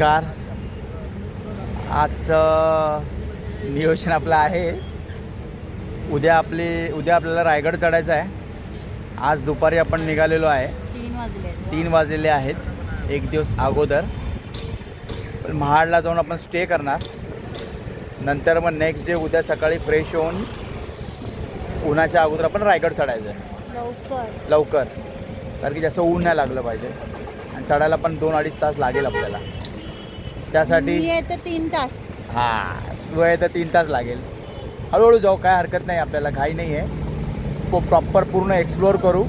नमस्कार. आजचं नियोजन आपलं आहे. उद्या आपली उद्या आपल्याला रायगड चढायचं आहे. आज दुपारी आपण निघालेलो आहे. तीन वाजले तीन वाजलेले आहेत. एक दिवस अगोदर. पण महाडला जाऊन आपण स्टे करणार. नंतर मग नेक्स्ट डे उद्या सकाळी फ्रेश होऊन उन्हाच्या अगोदर आपण रायगड चढायचं आहे. लवकर. लवकर. कारण की जास्त ऊन नाही लागलं पाहिजे. आणि चढायला पण दोन अडीच तास लागेल आपल्याला. त्यासाठी येते तीन तास. हां वेळ तर तीन तास लागेल. हळूहळू जाऊ काय हरकत नाही आपल्याला घाई नाही आहे. प्रॉपर पूर्ण एक्सप्लोअर करू.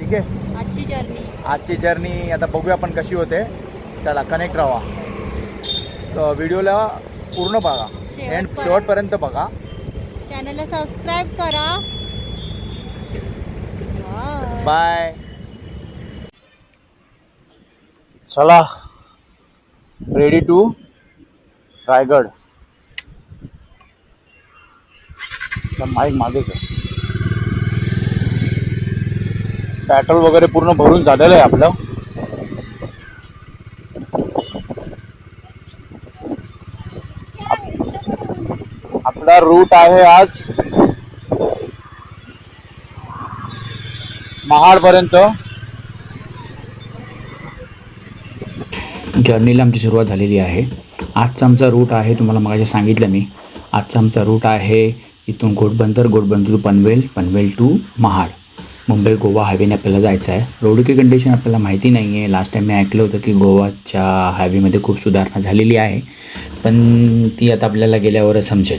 ठीक आहे? आजची जर्नी आजची जर्नी आता बघूया आपण कशी होते. चला कनेक्ट राहा. तर व्हिडिओला पूर्ण बघा. एंड शेवटपर्यंत. बघा. चॅनलला सबस्क्राईब करा. बाय चला. रेडी टू रायगड माईक मागेच आहे पेट्रोल वगैरे पूर्ण भरून झालेलं आहे आपलं. आपला रूट आहे आज महाडपर्यंत. जर्नीला आमची सुरुवात झालेली आहे. आजचा आमचा रूट आहे तुम्हाला मगाशी सांगितलं मी. आजचा आमचा रूट आहे इथून घोटबंदर घोटबंदर टू पनवेल पनवेल टू महाड. मुंबई गोवा हायवेने आपल्याला जायचं आहे. रोडची कंडिशन आपल्याला माहिती नाही आहे लास्ट टाईम मी ऐकलं होतं की गोवाच्या हायवेमध्ये खूप सुधारणा झालेली आहे. पण ती आता आपल्याला गेल्यावरच समजेल.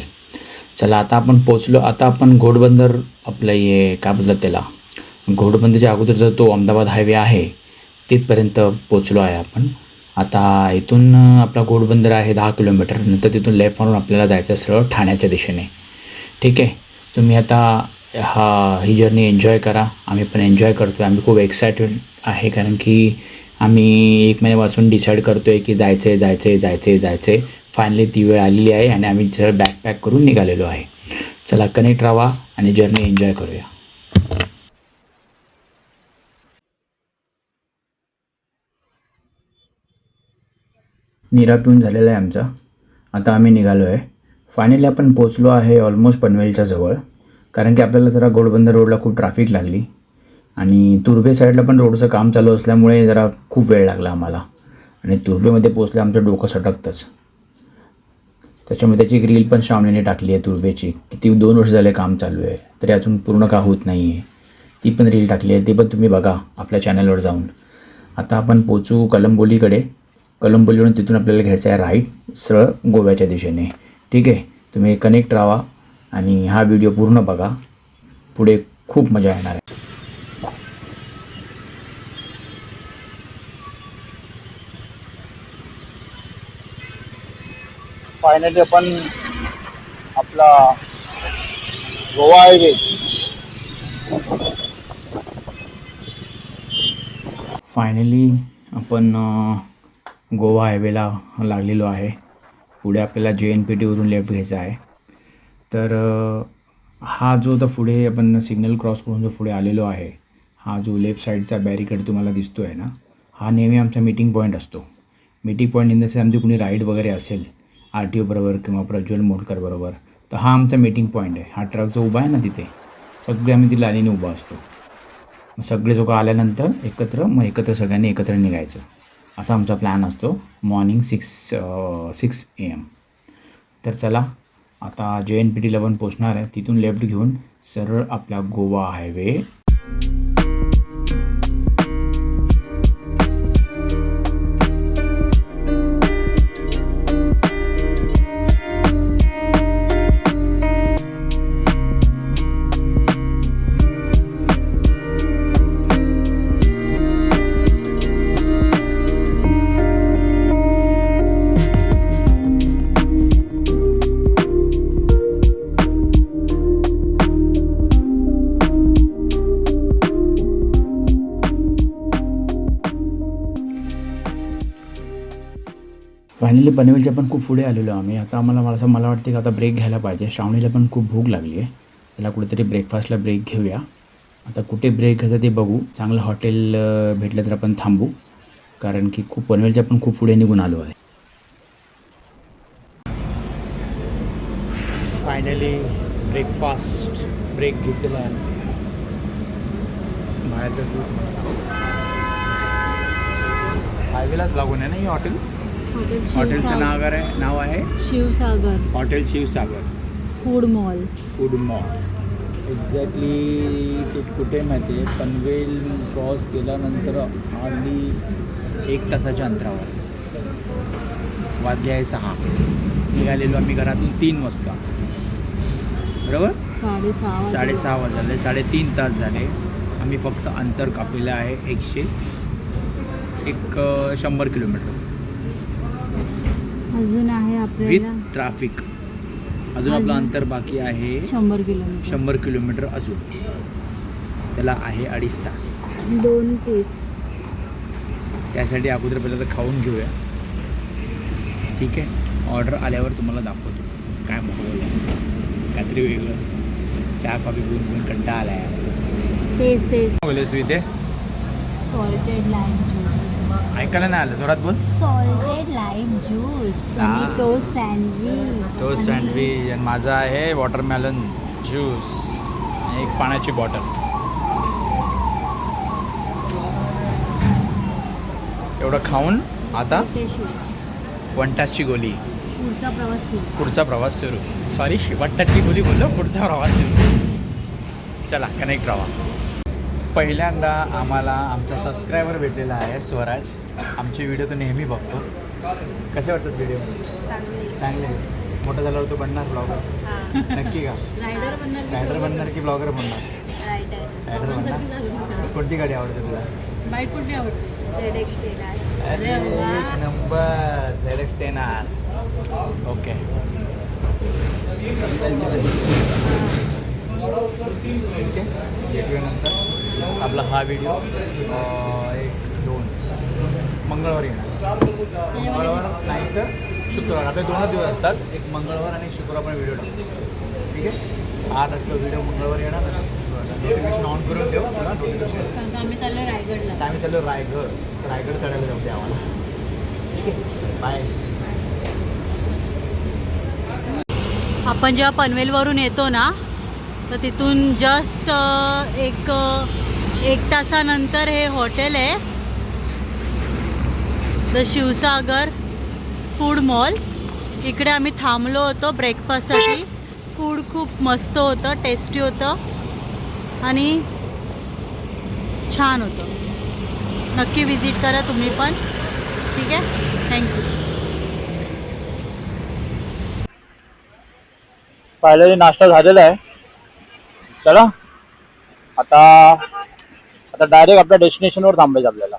चला आता आपण पोचलो आता आपण घोडबंदर आपलं हे काय बोलतात त्याला? घोडबंदरच्या अगोदरचा तो अहमदाबाद हायवे आहे तिथपर्यंत पोचलो आहे आपण. आता इथून आपला घोडबंदर आहे दहा किलोमीटर. नंतर तिथून लेफ्ट मारून आपल्याला जायचं आहे सरळ ठाण्याच्या दिशेने. ठीक आहे? तुम्ही आता हा ही जर्नी एन्जॉय करा. आम्ही पण एन्जॉय करतो आहे आम्ही खूप एक्सायटेड आहे कारण की आम्ही एक महिन्यापासून डिसाईड करतो आहे की जायचं आहे जायचं आहे जायचं आहे जायचं आहे फायनली ती वेळ आलेली आहे आणि आम्ही सरळ बॅकपॅक करून निघालेलो आहे. चला कनेक्ट राहा आणि जर्नी एन्जॉय करूया. निरा पिऊन झालेला आहे आमचा. आता आम्ही निघालो आहे फायनली आपण पोचलो आहे ऑलमोस्ट पनवेलच्या जवळ. कारण की आपल्याला जरा गोडबंदर रोडला खूप ट्रॅफिक लागली. आणि तुर्भे साईडला पण रोडचं काम चालू असल्यामुळे जरा खूप वेळ लागला आम्हाला. आणि तुर्भेमध्ये पोचलं आमचं डोकं सटकतंच. त्याच्यामुळे त्याची ग्रील रील पण श्रावणीने टाकली आहे तुर्भेची. किती दोन वर्ष झाले काम चालू आहे. तरी अजून पूर्ण का होत नाही आहे ती पण रील टाकली आहे. ती पण तुम्ही बघा आपल्या चॅनलवर जाऊन. आता आपण पोचू कलंबोलीकडे. कलंबोलीवरून तिथून आपल्याला घ्यायचं आहे राईट सरळ गोव्याच्या दिशेने. ठीक आहे? तुम्ही कनेक्ट राहा आणि हा व्हिडिओ पूर्ण बघा. पुढे खूप मजा येणार आहे. फायनली आपण आपला गोवा हायवे फायनली आपण गोवा हायवेला लागलेलो आहे. पुढे आपल्याला जे एन पी टीवरून लेफ्ट घ्यायचा आहे. तर हा जो आता पुढे आपण सिग्नल क्रॉस करून जो पुढे आलेलो आहे हा जो लेफ्ट साईडचा बॅरिकेड तुम्हाला दिसतो आहे ना हा नेहमी आमचा मीटिंग पॉईंट असतो. Meeting point in the sense आमची कुणी राईड वगैरे असेल आर टी ओबरोबर किंवा प्रज्वल मोटकरबरोबर तर हा आमचा मीटिंग पॉईंट आहे. हा ट्रक जो उभा आहे ना तिथे सगळे आम्ही ती लाईनीने उभा असतो. मग सगळे लोक आल्यानंतर एकत्र मग एकत्र सगळ्यांनी एकत्र निघायचं. असा आमचा प्लॅन असतो. Morning six six A M तर चला आता जे एन पी टीला पण पोचणार आहे तिथून लेफ्ट घेऊन सरळ आपला गोवा हायवे फायनली पनवेलच्या पण खूप पुढे आलेलो आम्ही. आता आम्हाला मला असं मला वाटते की आता ब्रेक घ्यायला पाहिजे. श्रावणीला पण खूप भूक लागली आहे. त्याला कुठेतरी ब्रेकफास्टला ब्रेक घेऊया. आता कुठे ब्रेक घ्यायचा ते बघू. चांगलं हॉटेल भेटलं तर आपण थांबू. कारण की खूप पनवेलच्या पण खूप पुढे निघून आलो आहे. फायनली ब्रेकफास्ट ब्रेक घेतलेला आहे. बाहेरचं फूड हायवेलाच लागून आहे ना ही हॉटेल हॉटेलचं नाव आहे नाव आहे? Shivsagar. Hotel Shivsagar. Food mall. Food mall. Exactly ते कुठे माहिती आहे? पनवेल क्रॉस केल्यानंतर हार्डली एक तासाच्या अंतरावर. वाजले आहे सहा. निघालेलो आम्ही घरातून तीन वाजता. बरोबर? साडेसहा साडेसहा वाजले. साडेतीन तास झाले. आम्ही फक्त अंतर कापलेलं आहे एकशे एक शंभर किलोमीटर. अजून आहे विथ आपल्याला ट्रॅफिक अजून आपलं अंतर बाकी आहे. शंभर किलोमीटर. शंभर किलोमीटर अजून. त्याला आहे अडीच तास. दोन तीस त्यासाठी अगोदर पहिलं तर खाऊन घेऊया. ठीक आहे? ऑर्डर आल्यावर तुम्हाला दाखवतो. काय मागवलं काहीतरी वेगळं. चहा कॉफी पिऊन पिऊन कंटाळा आला आहे तेच तेच. बोलेस इथे सॉल्टेड लाईम ज्यूस ऐकायला नाही आलं. जोरात बोल. Salted lime juice toast sandwich. Toast sandwich आणि माझा आहे वॉटरमेलन ज्यूस. एक पाण्याची बॉटल. एवढं खाऊन आता तासची गोली. पुढचा प्रवास सुरू. पुढचा प्रवास सुरू. सॉरी वट्टाची गोली बोललो पुढचा प्रवास सुरू. चला कनेक्ट राहा पहिल्यांदा आम्हाला आमचा सबस्क्रायबर भेटलेला आहे स्वराज. आमचे व्हिडिओ तो नेहमी बघतो. कसे वाटतात व्हिडिओ चांगले. मोठा झाल्यावर तो बनणार ब्लॉगर नक्की का? रायडर बनणार की ब्लॉगर बनणार रायडर बनणार? कोणती गाडी आवडते तुला? बाईक कुठली आवडते? Number. Z X ten R okay नंतर. आपला हा व्हिडिओ एक दोन. मंगळवारी येणार. मंगळवार नाही तर शुक्रवार. आपले दोनच दिवस असतात. एक मंगळवार आणि शुक्रवार पण व्हिडिओ टाकतो ठीक आहे? आठ आठला व्हिडिओ मंगळवारी येणार नोटिफिकेशन ऑन करून ठेव. तुला नोटिफिकेशन आम्ही चाललो रायगडला. आम्ही चाललो रायगड. रायगड चढायला जाऊ आम्हाला. ठीक आहे? बाय आपण जेव्हा पनवेलवरून येतो ना तर तिथून जस्ट एक एक तासानंतर हे हॉटेल आहे. द शिवसागर फूड मॉल इकडे आम्ही थांबलो होतो ब्रेकफास्टसाठी फूड खूप मस्त होतं टेस्टी होतं. आणि छान होतं. नक्की विजिट करा तुम्ही पण. ठीक आहे? थँक्यू फायनली नाश्ता झालेला आहे. चला. आता आता डायरेक्ट आपल्या डेस्टिनेशनवर थांबायचं आपल्याला.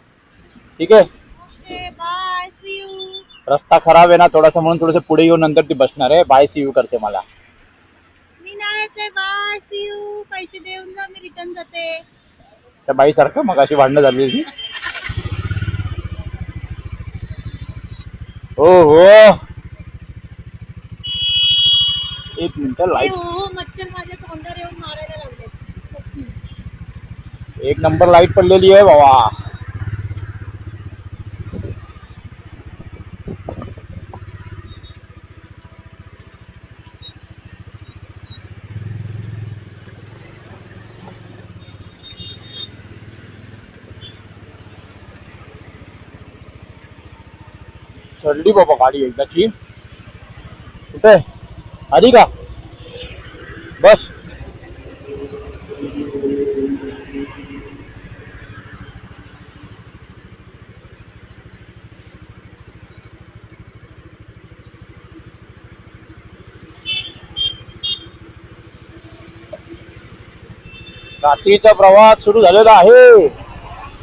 ठीक आहे? बाय सी यू रस्ता खराब आहे ना थोडासा म्हणून थोडंसं पुढे येऊन नंतर ती बसणार आहे. बाय सी यू करते मला. पैसे देऊन जा मी रिटर्न जाते. त्या बाईसारखं मग अशी भांडणं झालेली हो हो एक मिनिट लाइट मच्छर माझ्या तोंडावर येऊन मारायला एक नंबर लाईट पडलेली आहे बाबा। चढली बाबा गाडी एकदाची कुठे आली का? बस। रात्रीचा प्रवास सुरू झालेला आहे.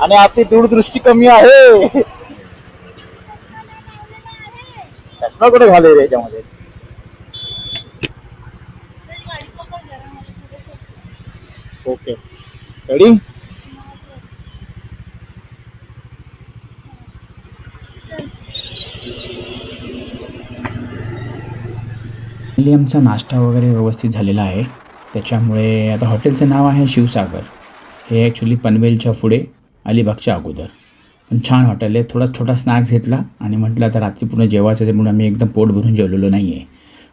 आणि आपली दूरदृष्टी कमी आहे. चष्मा कुठे घाले रे याच्यामध्ये? ओके. रेडी आमचा नाश्ता वगैरे व्यवस्थित झालेला आहे. त्याच्यामुळे आता हॉटेलचं नाव आहे शिवसागर. हे ॲक्च्युली पनवेलच्या पुढे अलिबागच्या अगोदर. पण छान हॉटेल आहे. थोडा छोटा स्नॅक्स घेतला आणि म्हटलं आता रात्री पूर्ण जेवायचं आहे म्हणून आम्ही एकदम पोट भरून जेवलेलो नाही आहे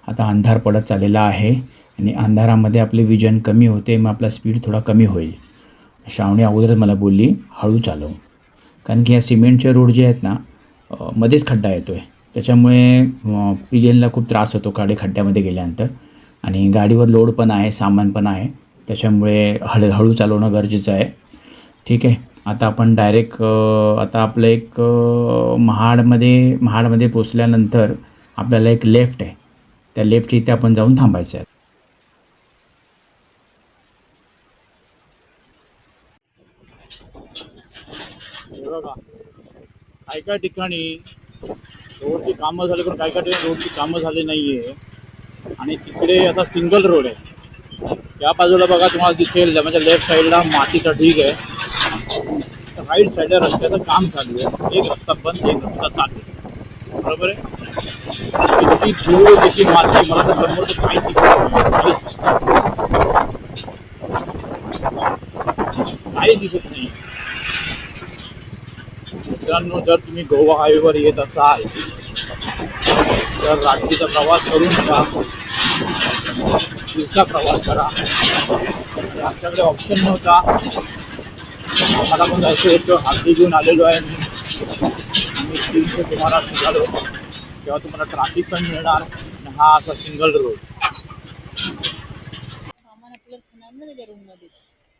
आता अंधार पडत चाललेला आहे आणि अंधारामध्ये आपले विजन कमी होते मग आपला स्पीड थोडा कमी होईल. श्रावणी अगोदरच मला बोलली हळू चालव. कारण की या सिमेंटचे रोड जे आहेत ना मध्येच खड्डा येतो आहे त्याच्यामुळे पी एलला खूप त्रास होतो काडे खड्ड्यामध्ये गेल्यानंतर. आणि गाडीवर लोड पण आहे सामान पण आहे. त्याच्यामुळे हळू हळू चालवणं गरजेचं आहे. ठीक आहे. आता आपण डायरेक्ट आता आपलं एक महाडमध्ये महाडमध्ये पोचल्यानंतर आपल्याला एक लेफ्ट आहे. त्या लेफ्ट इथे आपण जाऊन थांबायचं आहे. काय काही काही ठिकाणी रोडची कामं झाली पण काही काही ठिकाणी रोडची कामं झाली नाही आहे आणि तिकडे आता सिंगल रोड आहे. त्या बाजूला बघा तुम्हाला दिसेल म्हणजे लेफ्ट साईडला मातीचा ढीग आहे. राईट साईडला रस्त्याचं काम चालू आहे. एक रस्ता बंद एक रस्ता चालू आहे. बरोबर आहे? किती धूळ किती माती मला तर समोर तर काही दिसत नाही. काहीच. काही दिसत नाही. मित्रांनो जर तुम्ही गोवा हायवेवर येत असाल तर रात्रीचा प्रवास करू. नका दिवसा प्रवास करा. आमच्याकडे ऑप्शन नव्हता. मला पण जायचं होतं. हाती घेऊन आलेलो आहे मी. आम्ही तीनच्या सुमारास निघालो. तेव्हा तुम्हाला ट्रॅफिक पण मिळणार. हा असा सिंगल रोड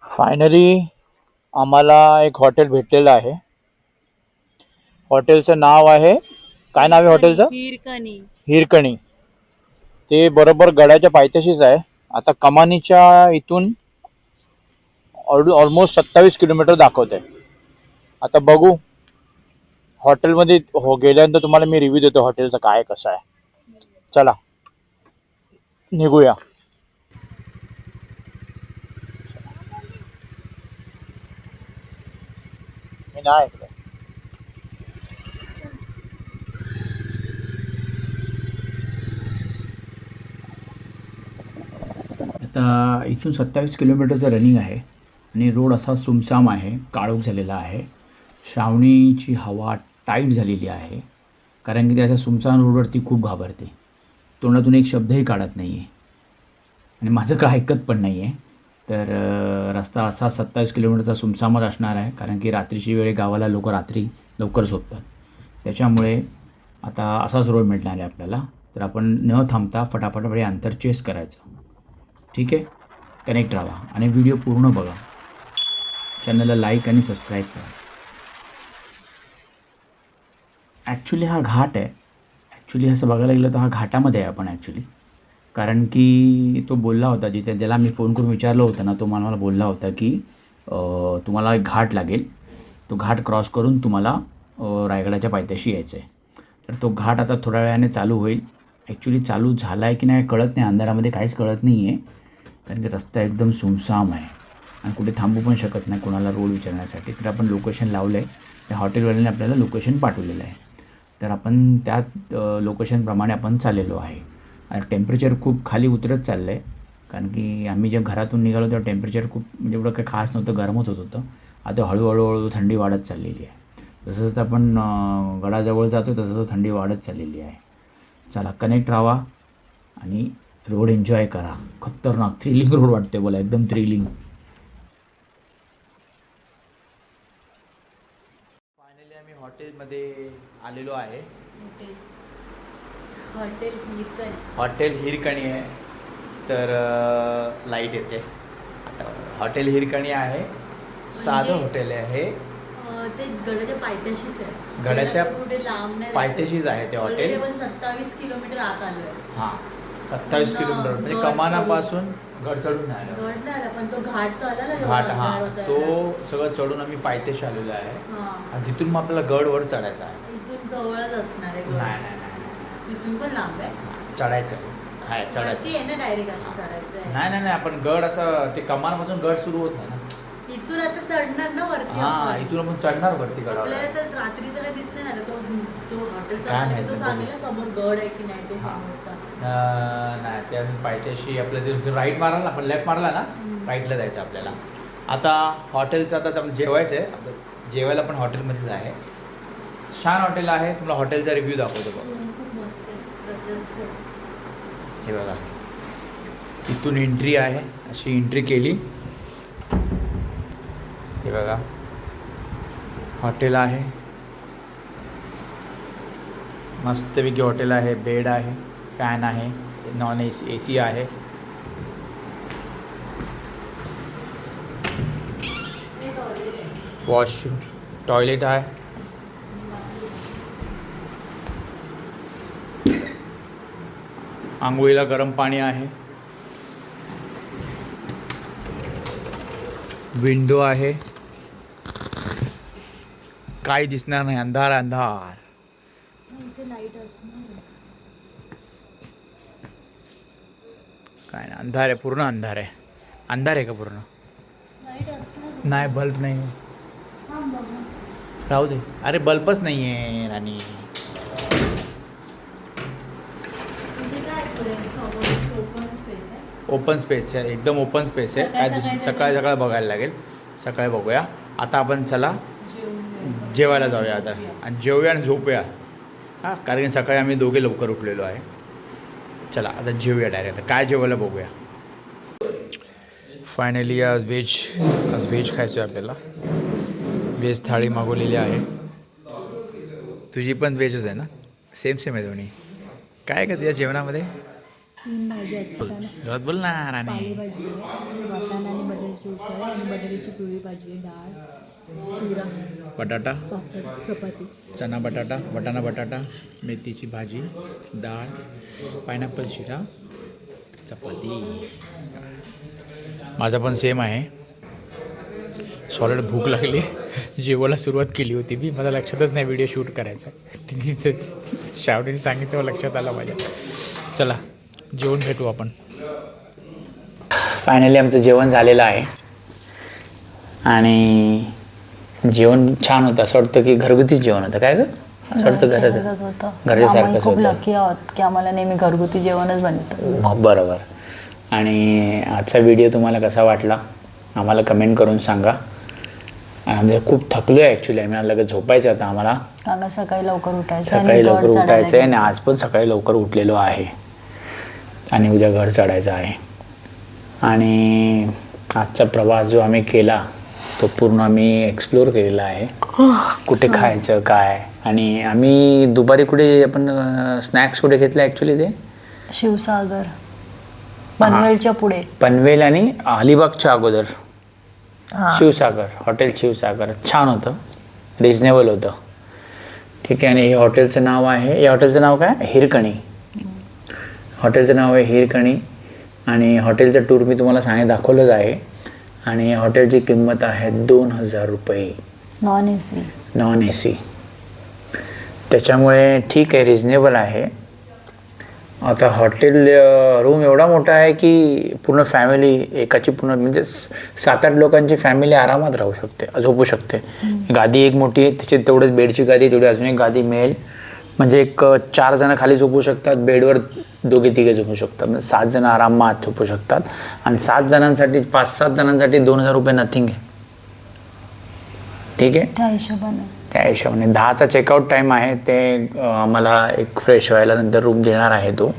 फायनली आम्हाला एक हॉटेल भेटलेलं आहे. हॉटेलचं नाव आहे. काय नाव आहे हॉटेलचं हिरकणी हिरकणी. ते बरोबर गडाच्या पायथ्याशीच आहे. आता कमानीच्या इथून ऑलमोस्ट सत्तावीस किलोमीटर दाखवत आहे आता बघू हॉटेलमध्ये हो गेल्यानंतर तुम्हाला मी रिव्ह्यू देतो हॉटेलचं काय कसं आहे. चला निघूया. मी नाही ऐकलं आता इथून सत्तावीस किलोमीटरचं रनिंग आहे आणि रोड असा सुमसाम आहे काळोख झालेला आहे. श्रावणीची हवा टाईट झालेली आहे कारण की त्याच्या सुमसाम रोडवरती खूप घाबरते. तोंडातून एक शब्दही काढत नाही आहे आणि माझं काय ऐकत पण नाही आहे तर रस्ता असा सत्तावीस किलोमीटरचा सुमसामच असणार आहे कारण की रात्रीची वेळे गावाला लोक रात्री लवकर झोपतात. त्याच्यामुळे आता असाच रोड मिळणार आहे आपल्याला. तर आपण न थांबता फटाफट वेळी अंतर चेस करायचं. ठीक आहे? कनेक्ट राहा आणि व्हिडिओ पूर्ण बघा. चॅनलला लाईक आणि सबस्क्राईब करा. ॲक्च्युली हा घाट आहे. ॲक्च्युली असं बघायला गेलं तर हा घाटामध्ये आहे आपण ॲक्च्युली कारण की तो बोलला होता जिथे ज्याला मी फोन करून विचारलं होतं ना तो मला मला बोलला होता की तुम्हाला एक घाट लागेल. तो घाट क्रॉस करून तुम्हाला रायगडाच्या पायथ्याशी यायचं आहे तर तो घाट आता थोड्या वेळाने चालू होईल. ॲक्च्युली चालू झाला आहे की नाही कळत नाही. अंधारामध्ये काहीच कळत नाही आहे कारण की रस्ता एकदम सुमसाम आहे. आणि कुठे थांबू पण शकत नाही कोणाला रोड विचारण्यासाठी. तर आपण लोकेशन लावलं आहे त्या हॉटेलवाल्याने आपल्याला लोकेशन पाठवलेलं आहे. तर आपण त्यात लोकेशनप्रमाणे आपण चाललेलो आहे. आणि टेम्परेचर खूप खाली उतरत चाललं आहे कारण की आम्ही जेव्हा घरातून निघालो तेव्हा टेम्परेचर खूप म्हणजे एवढं काही खास नव्हतं गरमच होत होतं. आता हळूहळू हळू थंडी वाढत चाललेली आहे. जसं जसं आपण गडाजवळ जातो तसं तसं थंडी वाढत चाललेली आहे. चला कनेक्ट राहा. आणि रोड एन्जॉय करा. खतरनाक थ्रिलिंग रोड वाटते बोला एकदम थ्रिलिंग फायनली आम्ही हॉटेलमध्ये आलेलो आहे. Hotel. Hotel Hirkani. Hotel Hirkani आहे. तर लाइट येते. आता हॉटेल हिरकणी आहे. साधं म्हणजे- हॉटेल आहे ते गडाच्या पायथ्याशीच आहे. गडाच्या लांब नाही पायथ्याशीच आहे ते हॉटेल. सत्तावीस किलोमीटर आत आलोय. हां. सत्तावीस किलोमीटर. म्हणजे गड कमानापासून गड चढून आहे गड नाही आला पण तो घाट चालला हां. गड तो. सगळं चढून आम्ही पायथ्याशी आलेलो आहे. हां. आणि तिथून मग आपल्याला गडवर चढायचं आहे. इथून जवळच असणार आहे नाही गड. नाही नाही इथून पण लांब आहे? चढायचं हाय चढायचं वरती आहे. ना डायरेक्ट आता चढायचं आहे. नाही नाही नाही आपण गड असं ते कमानपासून गड सुरू होत नाही ना. इथून आता चढणार ना वरती हा आपण. इथून आपण चढणार वरती गडावर. आपल्याला तर रात्री जरा दिसले ना तो जो हॉटेलचा काय मालक आहे, माहिती, तो सांगेल ना समोर गड आहे की नाही ते हा. समोरचा. अं, नाही ते अजून पायथ्याशी आपल्या जे राईट मारला ना आपण लेफ्ट मारला ना. राईटला जायचं आपल्याला. आता हॉटेलचं आता आपण जेवायचं आहे. आपलं जेवायला पण हॉटेलमध्येच आहे. छान हॉटेल आहे. तुम्हाला हॉटेलचा रिव्ह्यू दाखवतो बघ. हे बघा. इथून एंट्री आहे. अशी एंट्री केली. हे बघा. हॉटेल आहे. मस्तपैकी हॉटेल आहे. बेड आहे. फॅन आहे non A C A C आहे. वॉशरूम टॉयलेट आहे. आंघोळीला गरम पाणी आहे. विंडो आहे. काही दिसणार नाही अंधार अंधार. काय नाही अंधार आहे पूर्ण अंधार. आहे अंधार आहे का पूर्ण? नाही बल्ब नाही. राहू दे. अरे बल्बच नाही आहे राणी. ओपन स्पेस आहे एकदम ओपन स्पेस आहे. काय दिसून सकाळी सकाळी बघायला लागेल. सकाळी बघूया. आता आपण चला जेवायला जाऊया आता. आणि जेवूया आणि झोपूया. हां कारण की सकाळी आम्ही दोघे लवकर उठलेलो आहे. चला आता जेवूया डायरेक्ट काय जेवायला बघूया? फायनली आज व्हेज आज व्हेज खायचं आहे आपल्याला. व्हेज थाळी मागवलेली आहे. तुझी पण व्हेजच आहे ना? सेम सेम आहे दोन्ही. काय आहे का तुझ्या जेवणामध्ये? बोल ना राणी. शिरा बटाटा चपाती. चना बटाटा वटाणा बटाटा मेथीची भाजी डाळ पायनॅपल शिरा चपाती. माझा पण सेम आहे. सॉलिड भूक लागली. जेवायला सुरुवात केली होती मी. मला लक्षातच नाही व्हिडिओ शूट करायचा. तिथेच शावडीने सांगितलं मला लक्षात आलं माझ्या. चला जेवण भेटू आपण. फायनली आमचं जेवण झालेलं आहे. आणि जेवण छान होतं. असं वाटतं की घरगुतीच जेवण होतं. काय गं? असं वाटतं घरात? होतं. घरच्यासारखंच आम्ही खूप होतं. लकी आहोत की आम्हाला नेहमी घरगुती जेवणच बनतं. बरोबर. आणि आजचा व्हिडिओ तुम्हाला कसा वाटला? आम्हाला कमेंट करून सांगा. आणि खूप थकलो आहे ॲक्च्युली आम्ही लगेच झोपायचं आता आम्हाला. सकाळी लवकर उठायचं सकाळी लवकर उठायचं आहे आणि. आज पण सकाळी लवकर उठलेलो आहे. आणि उद्या घर चढायचं आहे. आणि आजचा प्रवास जो आम्ही केला तो पूर्ण आम्ही एक्सप्लोर केलेला आहे. कुठे खायचं काय? आणि आम्ही दुपारी कुठे आपण स्नॅक्स कुठे घेतले ॲक्च्युली ते? शिवसागर. पनवेलच्या पुढे. पनवेल आणि अलिबागच्या अगोदर. हा. शिवसागर हॉटेल शिवसागर. छान होतं. रिजनेबल होतं. ठीक आहे आणि हे हॉटेलचं नाव आहे. या हॉटेलचं नाव काय? हिरकणी. हॉटेलचं नाव आहे हिरकणी. आणि हॉटेलचं टूर मी तुम्हाला सांगे दाखवलंच आहे. आणि हॉटेलची किंमत आहे दोन हजार रुपये. Non A C non A C त्याच्यामुळे ठीक आहे रिजनेबल आहे. आता हॉटेल रूम एवढा मोठा आहे की पूर्ण फॅमिली एकाची पूर्ण म्हणजे सात आठ लोकांची फॅमिली आरामात राहू शकते झोपू शकते. गादी एक मोठी आहे त्याची तेवढंच बेडची गादी तेवढी अजून एक गादी मिळेल. म्हणजे एक चार जण खाली झोपू शकतात बेडवर दोघे तिघे झोपू शकतात. म्हणजे सात जण आरामात झोपू शकतात. आणि सात जणांसाठी पाच सात जणांसाठी दोन हजार रुपये नथिंग आहे. ठीक आहे? त्या हिशोबाने. त्या हिशोबाने. दहाचा चेकआउट टाईम आहे. ते आम्हाला एक फ्रेश व्हायला नंतर रूम देणार आहे तो.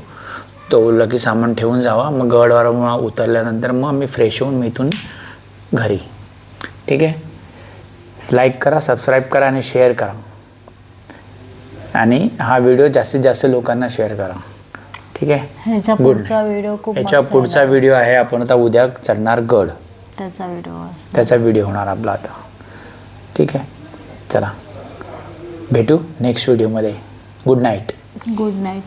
तो लकी सामान ठेवून जावा. मग गडवारा उतरल्यानंतर मग आम्ही फ्रेश होऊन मी इथून घरी. ठीक आहे? लाईक करा सबस्क्राईब करा आणि शेअर करा. आणि हा व्हिडिओ जास्तीत जास्त लोकांना शेअर करा. ठीक आहे? Good. पुढचा व्हिडिओ खूप याच्या मस्त पुढचा. व्हिडिओ आहे आपण आता उद्या चढणार गड. त्याचा व्हिडिओ त्याचा व्हिडिओ होणार आपला आता. ठीक आहे? चला. भेटू नेक्स्ट व्हिडिओमध्ये गुड नाईट गुड नाईट